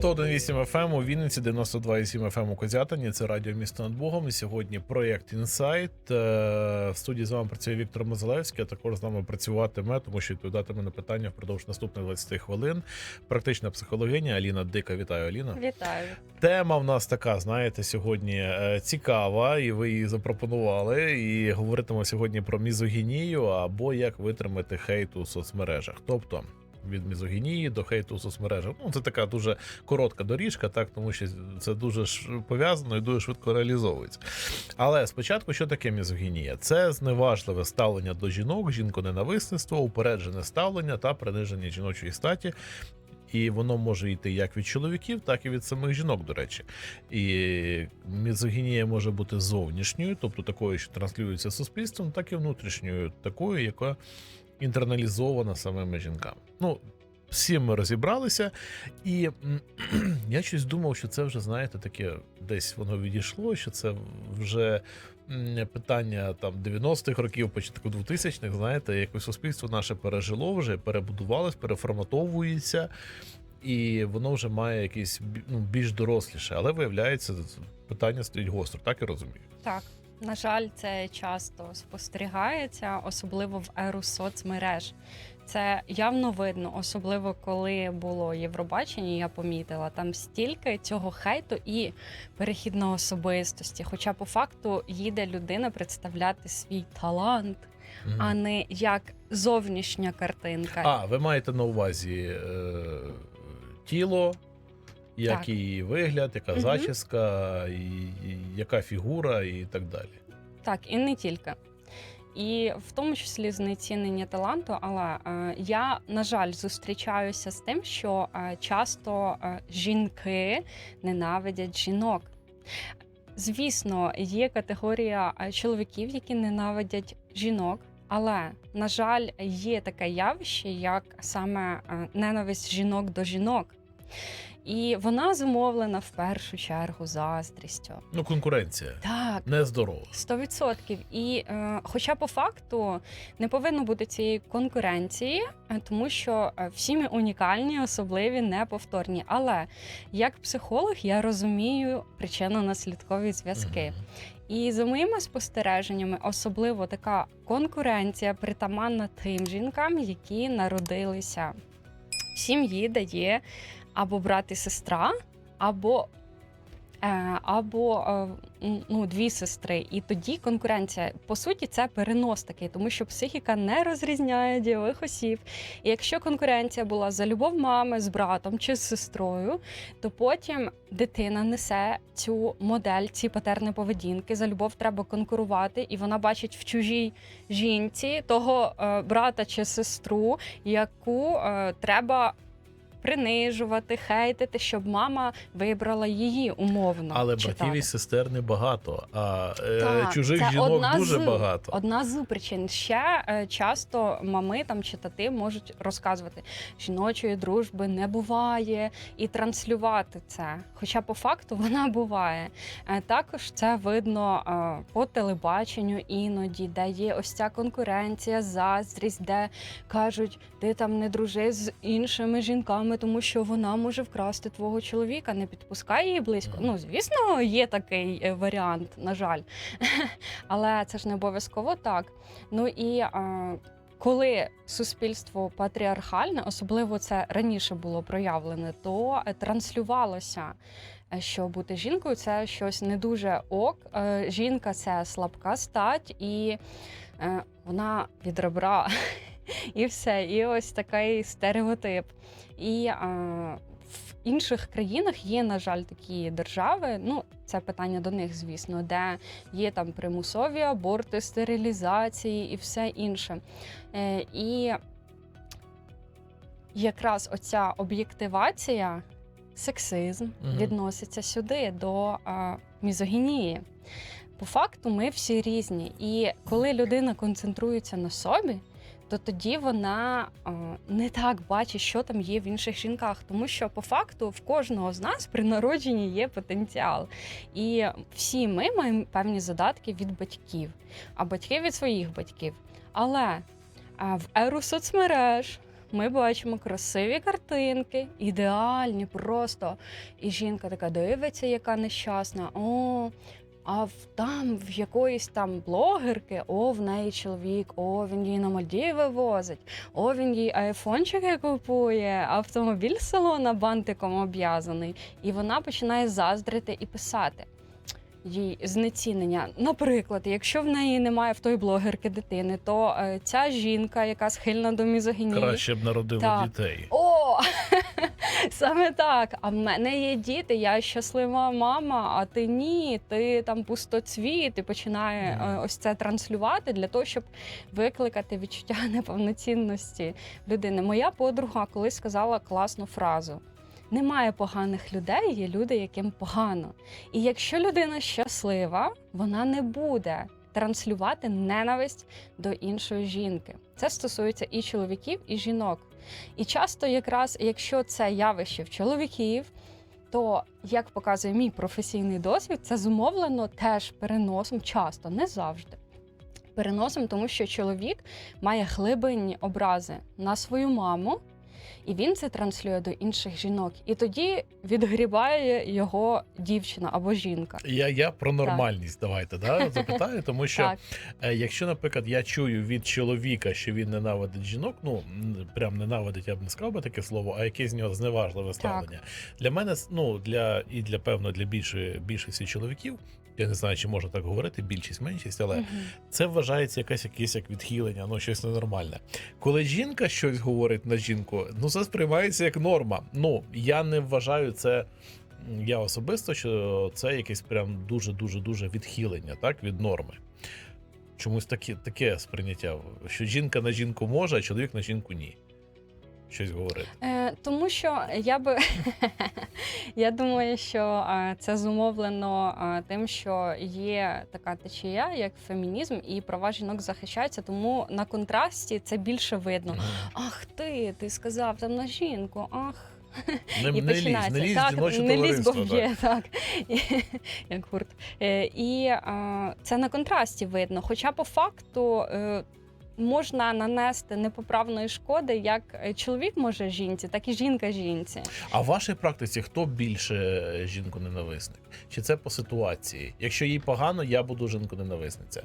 101.8 FM у Вінниці, 92.7 FM у Козятині. Це радіо місто над Богом. І сьогодні проєкт Інсайт. Е, В студії з вами працює Віктор Мозалевський, а також з нами працюватиме, тому що відповідатиме на питання впродовж наступних 20 хвилин. Практична психологиня Аліна Дика. Вітаю, Аліна. Вітаю. Тема в нас така, знаєте, сьогодні е, цікава, і ви її запропонували. І говоритимо сьогодні про мізогінію або як витримати хейт у соцмережах. Тобто. Від мізогінії до хейту у соцмережах. Ну, це така дуже коротка доріжка, так тому що це дуже пов'язано і дуже швидко реалізовується. Але спочатку, що таке мізогінія? Це зневажливе ставлення до жінок, жінконенависництво, упереджене ставлення та приниження жіночої статі. І воно може йти як від чоловіків, так і від самих жінок, до речі. І мізогінія може бути зовнішньою, тобто такою, що транслюється суспільством, так і внутрішньою, такою, яка інтерналізована самими жінками. Ну, всі ми розібралися, і я щось думав, що це вже, знаєте, таке десь воно відійшло, що це вже питання там 90-х років, початку 2000-х, знаєте, якось суспільство наше пережило вже, перебудувалось, переформатовується, і воно вже має якийсь ну, більш доросліше. Але виявляється, питання стоїть гостро, так і розумію. Так, на жаль, це часто спостерігається, особливо в еру соцмереж. Це явно видно, особливо коли було Євробачення, я помітила там стільки цього хейту і перехід на особистості. Хоча по факту їде людина представляти свій талант, Мгм. а не як зовнішня картинка. А, ви маєте на увазі е, тіло, як Так. її вигляд, яка Мгм. зачіска, і, і яка фігура, і так далі. Так, і не тільки. І в тому числі знецінення таланту, але е, я, на жаль, зустрічаюся з тим, що е, часто е, жінки ненавидять жінок. Звісно, є категорія е, чоловіків, які ненавидять жінок, але, на жаль, є таке явище, як саме е, ненависть жінок до жінок. І вона зумовлена в першу чергу заздрістю. Ну, конкуренція Так, нездорова. Сто відсотків. І е, хоча по факту не повинно бути цієї конкуренції, е, тому що е, всі ми унікальні, особливі, неповторні. Але як психолог я розумію причинно-наслідкові зв'язки. Мгм. І за моїми спостереженнями, особливо така конкуренція притаманна тим жінкам, які народилися в сім'ї, де є або брат і сестра, або, е, або е, ну, дві сестри. І тоді конкуренція, по суті, це перенос такий, тому що психіка не розрізняє дієвих осіб. І якщо конкуренція була за любов мами з братом чи з сестрою, то потім дитина несе цю модель, ці патерни поведінки. За любов треба конкурувати, і вона бачить в чужій жінці того е, брата чи сестру, яку треба. Принижувати, хейтити, щоб мама вибрала її умовно. Але братів і сестер небагато, а е, Так, чужих це жінок одна дуже з, багато. Одна з причин. Ще е, часто мами там чи тати можуть розказувати, жіночої дружби не буває, і транслювати це. Хоча по факту вона буває. Е, також це видно по телебаченню іноді, де є ось ця конкуренція, заздрість, де кажуть, ти там не дружи з іншими жінками, тому що вона може вкрасти твого чоловіка, не підпускай її близько. Ну, звісно, є такий е, варіант, на жаль. Але це ж не обов'язково так. Ну і е, коли суспільство патріархальне, особливо це раніше було проявлене, то е, транслювалося. е, Що бути жінкою це щось не дуже ок. Жінка це слабка стать, і вона від ребра, і все. І ось такий стереотип. І е, в інших країнах є, на жаль, такі держави. Ну, це питання до них, звісно, де є там примусові аборти, стерилізації і все інше. Е, і якраз оця об'єктивація, сексизм Мгм. відноситься сюди до е, мізогінії. По факту, ми всі різні. І коли людина концентрується на собі, то тоді вона е, не так бачить, що там є в інших жінках. Тому що по факту в кожного з нас при народженні є потенціал. І всі ми маємо певні задатки від батьків, а батьки від своїх батьків. Але е, в еру соцмереж ми бачимо красиві картинки, ідеальні просто. І жінка така дивиться, яка нещасна. О, а в там в якоїсь там блогерки, о, в неї чоловік, о, він її на Мальдіви возить, о, він їй айфончики купує, автомобіль з салона бантиком обв'язаний. І вона починає заздрити і писати. Їй знецінення. Наприклад, якщо в неї немає в той блогерки дитини, то е, ця жінка, яка схильна до мізогінії, Краще б народили Так. дітей. о, саме так. А в мене є діти, я щаслива мама, а ти ні, ти там пустоцвіт, і починає е, ось це транслювати для того, щоб викликати відчуття неповноцінності людини. Моя подруга колись сказала класну фразу. Немає поганих людей, є люди, яким погано. І якщо людина щаслива, вона не буде транслювати ненависть до іншої жінки. Це стосується і чоловіків, і жінок. І часто, якраз якщо це явище в чоловіків, то як показує мій професійний досвід, це зумовлено теж переносом, часто, не завжди. Переносом, тому що чоловік має глибинні образи на свою маму, і він це транслює до інших жінок. І тоді відгрібає його дівчина або жінка. Я, я про нормальність давайте да, запитаю, тому що Так, Е, Якщо, наприклад, я чую від чоловіка, що він ненавидить жінок, ну прям ненавидить, я б не сказав би таке слово, а якесь з нього зневажливе ставлення. Для мене ну для і для певно для більшої більшості чоловіків. Я не знаю, чи можна так говорити, більшість, меншість, але Мгм. це вважається якесь якесь як відхилення, ну щось ненормальне. Коли жінка щось говорить на жінку, ну це сприймається як норма. Ну я не вважаю це. Я особисто, що це якесь прям дуже дуже дуже відхилення, так від норми. Чомусь таке, таке сприйняття, що жінка на жінку може, а чоловік на жінку ні. Щось говорити. Е, тому що я би я думаю, що е, це зумовлено е, тим, що є така течія, як фемінізм, і права жінок захищаються, тому на контрасті це більше видно. Ах ти, ти сказав там на жінку, ах. Не, і не лізь, починається. не лізь так, жіноче не лізь, бо б'є, так. І, як гурт. Е, і е, це на контрасті видно. Хоча по факту можна нанести непоправної шкоди, як е, чоловік може жінці, так і жінка жінці. А в вашій практиці хто більше жінку ненависник? Чи це по ситуації? Якщо їй погано, я буду жінку ненависниця.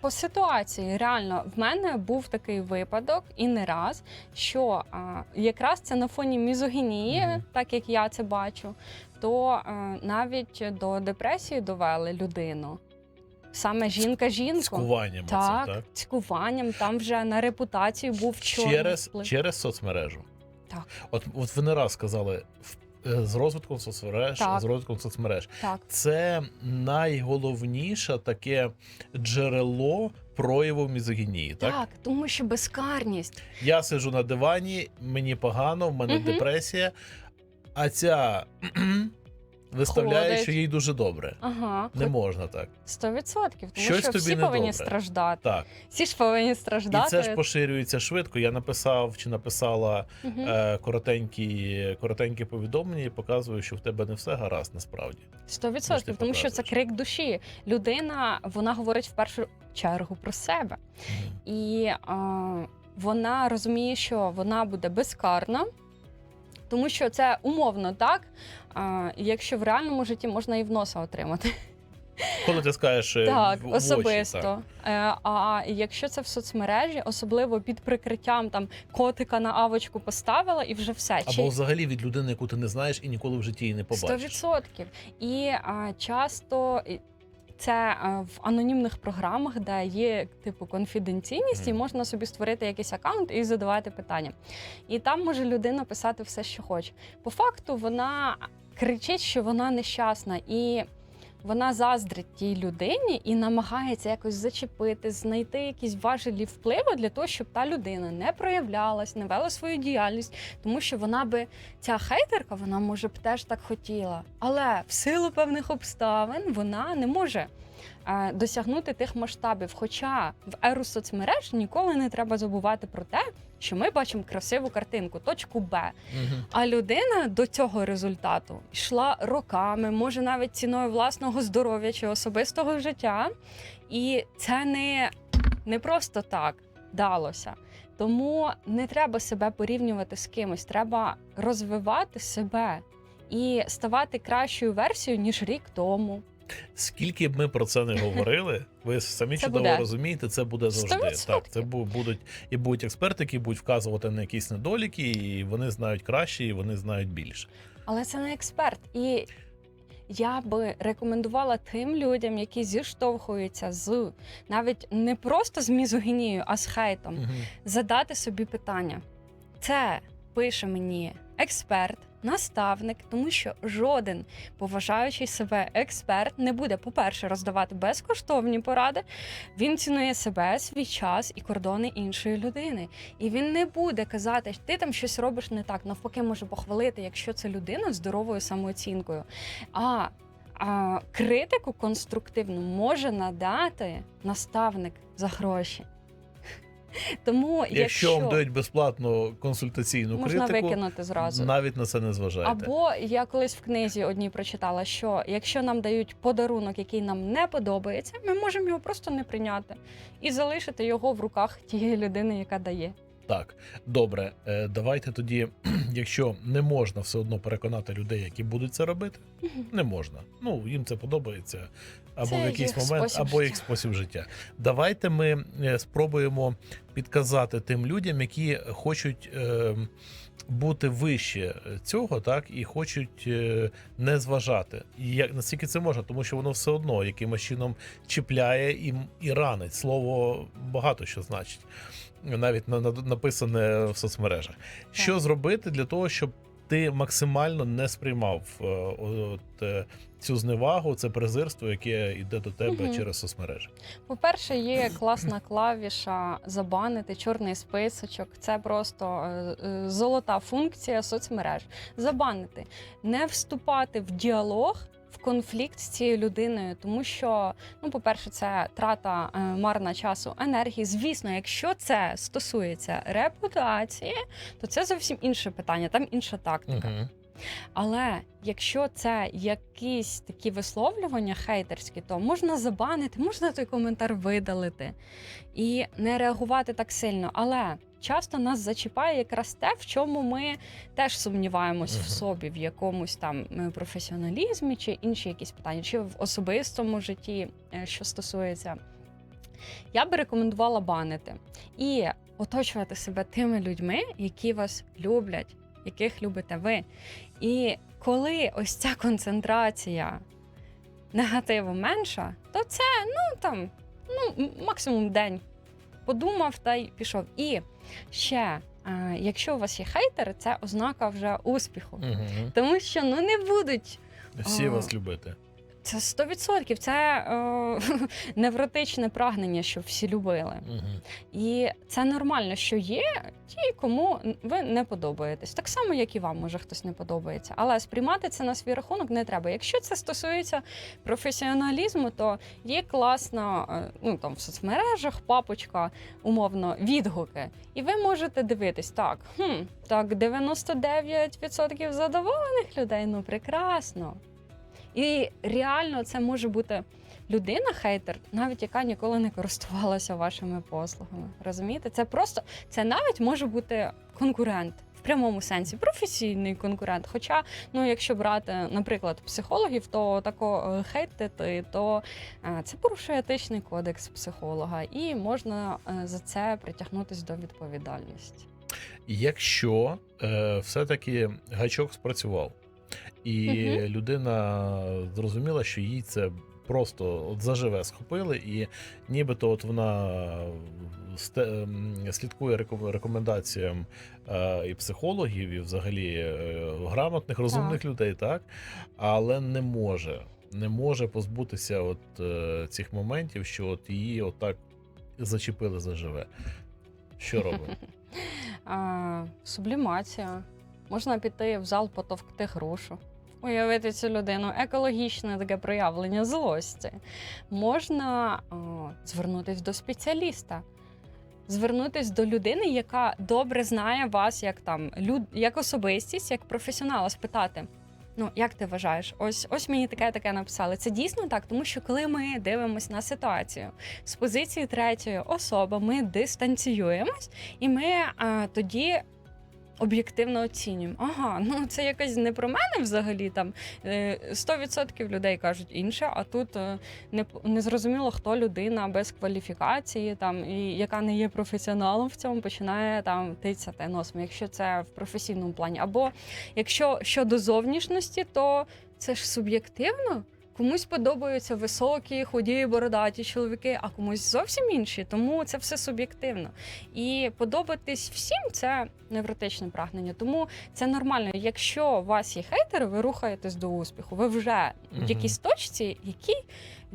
По ситуації реально в мене був такий випадок і не раз, що а, якраз це на фоні мізогінії, Мгм. так як я це бачу, то а, навіть до депресії довели людину. Саме жінка жінку. Цькуванням Так, оцим, так? цькуванням там вже на репутацію був чорний Через, вплив. через соцмережу. Так. От, от ви не раз сказали, е, з розвитком соцмереж, Так. з розвитком соцмереж. Так, Це найголовніше таке джерело прояву мізогінії. Так? так, тому що безкарність. Я сиджу на дивані, мені погано, в мене Мгм. депресія, а ця виставляє, Ходить. що їй дуже добре. Ага, Не можна так. сто відсотків. Тому Щось що тобі всі недобре. повинні страждати. Так. Всі ж повинні страждати. І це ж поширюється швидко. Я написав чи написала Мгм. е, коротенькі, коротенькі повідомлення і показую, що в тебе не все гаразд насправді. Сто відсотків, тому що це крик душі. Людина вона говорить в першу чергу про себе, і а, вона розуміє, що вона буде безкарна, тому що це умовно так. А, якщо в реальному житті можна і в носа отримати. Коли ти скажеш е, Так, в- в очі, особисто. так. Е, А якщо це в соцмережі, особливо під прикриттям там котика на авочку поставила і вже все. або взагалі від людини, яку ти не знаєш і ніколи в житті її не Сто побачиш. відсотків. І а, часто і це а, в анонімних програмах, де є типу конфіденційність, і Мгм. можна собі створити якийсь аккаунт і задавати питання. І там може людина писати все, що хоче. По факту вона кричить, що вона нещасна і. Вона заздрить тій людині і намагається якось зачепити, знайти якісь важелі впливу для того, щоб та людина не проявлялась, не вела свою діяльність, тому що вона би ця хейтерка, вона може б теж так хотіла, але в силу певних обставин вона не може досягнути тих масштабів. Хоча в еру соцмереж ніколи не треба забувати про те, що ми бачимо красиву картинку, точку Б. А людина до цього результату йшла роками, може навіть ціною власного здоров'я чи особистого життя. І це не, не просто так далося. Тому не треба себе порівнювати з кимось, треба розвивати себе і ставати кращою версією, ніж рік тому. Скільки б ми про це не говорили, ви самі Це чудово буде. розумієте, це буде завжди. 100%. Так, це бу- будуть і будуть експерти, які будуть вказувати на якісь недоліки, і вони знають краще, і вони знають більше. Але це не експерт. І я би рекомендувала тим людям, які зіштовхуються з навіть не просто з мізогінією, а з хейтом, задати собі питання. Це пише мені експерт, наставник, тому що жоден поважаючий себе експерт не буде, по-перше, роздавати безкоштовні поради. Він цінує себе, свій час і кордони іншої людини. І він не буде казати, що ти там щось робиш не так. Навпаки, може похвалити, якщо це людина з здоровою самооцінкою. А, а критику конструктивну може надати наставник за гроші. Тому Якщо, якщо, вам дають безплатну консультаційну можна критику, викинути зразу. навіть на це не зважайте. Або я колись в книзі одній прочитала, що якщо нам дають подарунок, який нам не подобається, ми можемо його просто не прийняти і залишити його в руках тієї людини, яка дає. Так, добре, е, давайте тоді, якщо не можна все одно переконати людей, які будуть це робити, не можна. Ну їм це подобається або Це в якийсь момент, спосіб або їх спосіб життя. Давайте ми е, спробуємо підказати тим людям, які хочуть. е, Бути вище цього, так і хочуть не зважати. І як наскільки це можна, тому що воно все одно якимось чином чіпляє і, і ранить. Слово багато що значить, навіть на, на, написане в соцмережах. Що зробити для того, щоб ти максимально не сприймав е, от, е, цю зневагу, це презирство, яке йде до тебе Мгм. через соцмережі? По-перше, є класна клавіша забанити чорний списочок. Це просто е, е, золота функція соцмереж. Забанити, не вступати в діалог. В конфлікт з цією людиною, тому що, ну, по-перше, це трата е, марна часу, енергії. Звісно, якщо це стосується репутації, то це зовсім інше питання, там інша тактика. Угу. Але якщо це якісь такі висловлювання хейтерські, то можна забанити, можна той коментар видалити і не реагувати так сильно. Але часто нас зачіпає якраз те, в чому ми теж сумніваємось в собі, в якомусь там е, професіоналізмі чи інші якісь питання, чи в особистому житті, е, що стосується. Я би рекомендувала банити і оточувати себе тими людьми, які вас люблять, яких любите ви. І коли ось ця концентрація негативу менша, то це ну там ну, максимум день. Подумав та й пішов. І ще, якщо у вас є хейтери, це ознака вже успіху. Угу. Тому що ну не будуть Всі о, вас любити. Це 100%, це е, невротичне прагнення, щоб всі любили. Угу. І це нормально, що є ті, кому ви не подобаєтесь. Так само, як і вам, може хтось не подобається. Але сприймати це на свій рахунок не треба. Якщо це стосується професіоналізму, то є класна е, ну, там, в соцмережах папочка, умовно, відгуки. І ви можете дивитись так, хм, так, 99% задоволених людей, ну прекрасно. І реально це може бути людина, хейтер, навіть яка ніколи не користувалася вашими послугами. Розумієте? Це просто це навіть може бути конкурент в прямому сенсі, професійний конкурент. Хоча, ну якщо брати, наприклад, психологів, то тако е, хейтити, то е, це порушує етичний кодекс психолога, і можна е, за це притягнутись до відповідальності. Якщо е, все-таки гачок спрацював, і Мгм. людина зрозуміла, що їй це просто от заживе схопили, і нібито от вона ем, слідкує реко- рекомендаціям е, і психологів, і взагалі е, грамотних, розумних людей, так, але не може. Не може позбутися от е, цих моментів, що от її отак зачепили заживе. Що робимо? Сублімація. Можна піти в зал потовкти грушу. Уявити цю людину екологічне таке проявлення злості. Можна о, звернутися до спеціаліста, звернутися до людини, яка добре знає вас як там люд, як особистість, як професіонала, спитати: Ну, як ти вважаєш? Ось ось мені таке таке написали. Це дійсно так, тому що коли ми дивимося на ситуацію з позиції третьої особи, ми дистанціюємось, і ми а, тоді. Об'єктивно оцінюємо. Ага, ну це якось не про мене взагалі. Там е, 100% людей кажуть інше, а тут е, не, не зрозуміло, хто людина без кваліфікації, там і яка не є професіоналом в цьому, починає там тицяти носом, якщо це в професійному плані. Або якщо щодо зовнішності, то це ж суб'єктивно. Комусь подобаються високі, худі, бородаті чоловіки, а комусь зовсім інші. Тому це все суб'єктивно. І подобатись всім це невротичне прагнення. Тому це нормально. Якщо у вас є хейтери, ви рухаєтесь до успіху. Ви вже в якійсь точці, які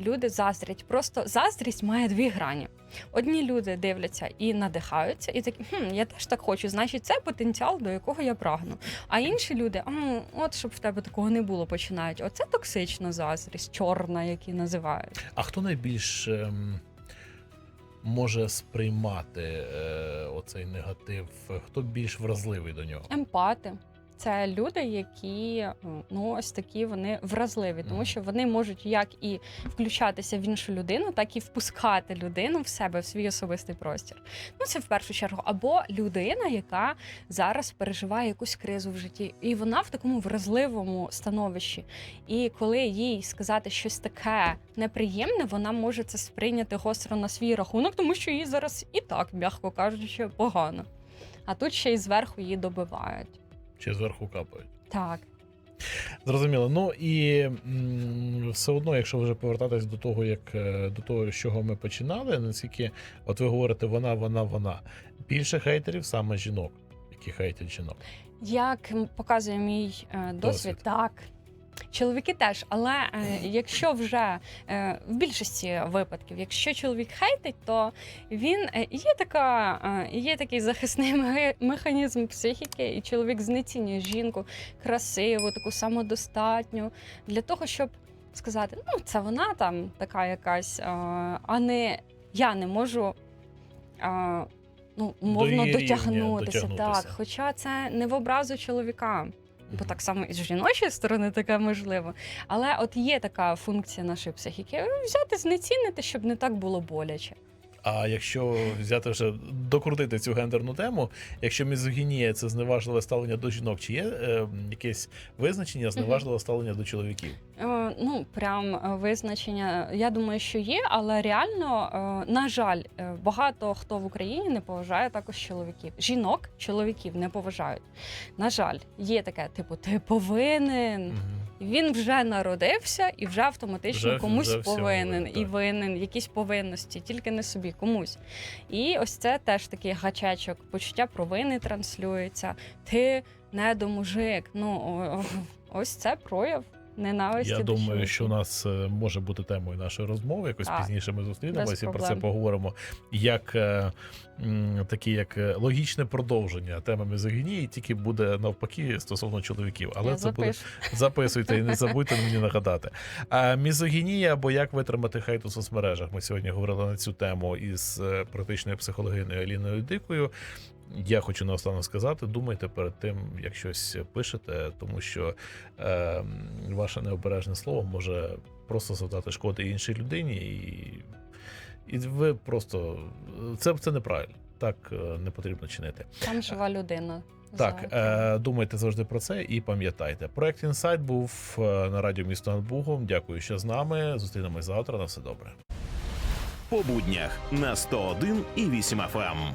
люди заздрять. Просто заздрість має дві грані. Одні люди дивляться і надихаються, і такі хм, я теж так хочу. Значить, це потенціал, до якого я прагну. А інші люди, «М, от щоб в тебе такого не було, починають. Оце токсична заздрість, чорна, які називають. А хто найбільш ем, може сприймати е, оцей негатив? Хто більш вразливий до нього? Емпати. Це люди, які ну ось такі вони вразливі, тому що вони можуть як і включатися в іншу людину, так і впускати людину в себе в свій особистий простір. Ну це в першу чергу, або людина, яка зараз переживає якусь кризу в житті, і вона в такому вразливому становищі. І коли їй сказати щось таке неприємне, вона може це сприйняти гостро на свій рахунок, тому що їй зараз і так, м'яко кажучи, погано. А тут ще й зверху її добивають. Чи зверху капають? Так, Зрозуміло. Ну і все одно, якщо вже повертатись до того, як е, до того, з чого ми починали, наскільки, от ви говорите, вона, вона, вона. Більше хейтерів саме жінок, які хейтять жінок. як показує мій е, досвід, Досвід. так. Чоловіки теж, але е, якщо вже е, в більшості випадків, якщо чоловік хейтить, то він е, є така, е, є такий захисний механізм психіки, і чоловік знецінює жінку красиву, таку самодостатню, для того, щоб сказати, ну це вона там така якась, е, а не я не можу. е, Ну, умовно дотягнутися, дотягнутися. так. Хоча це не в образу чоловіка. Бо так само і з жіночої сторони таке можливо. Але от є така функція нашої психіки взяти, знецінити, щоб не так було боляче. А якщо взяти вже докрутити цю гендерну тему, якщо мізогінія це зневажливе ставлення до жінок, чи є е, якесь визначення зневажливе ставлення до чоловіків? Е, ну, прям е, визначення, я думаю, що є, але реально, е, на жаль, багато хто в Україні не поважає також чоловіків. Жінок, чоловіків не поважають. На жаль, є таке, типу, ти повинен. Мгм. Він вже народився і вже автоматично Вже- комусь вже всьому повинен винен, і так. винен, якісь повинності, тільки не собі, комусь. І ось це теж такий гачечок, почуття провини транслюється. Ти недомужик. Ну о- о- ось це прояв ненависті. Я думаю, чоловіків. що у нас е, може бути темою нашої розмови. Якось Так. пізніше ми зустрінемося і про це поговоримо. Як е, такі, як е, логічне продовження теми мізогінії, тільки буде навпаки стосовно чоловіків. Але Я це буде записуйте і не забудьте мені нагадати. А мізогінія або як витримати хейт у соцмережах. Ми сьогодні говорили на цю тему із практичною психологиною Аліною Дикою. Я хочу наостанок сказати: думайте перед тим, як щось пишете, тому що е, ваше необережне слово може просто завдати шкоди іншій людині, і, і ви просто це, це неправильно. Так е, не потрібно чинити. Там жива людина. Так, е, думайте завжди про це і пам'ятайте. Проект інсайт був е, на радіо місто над Бугом. Дякую, що з нами. Зустрінемось завтра. На все добре. по буднях на 101 і 8 FM.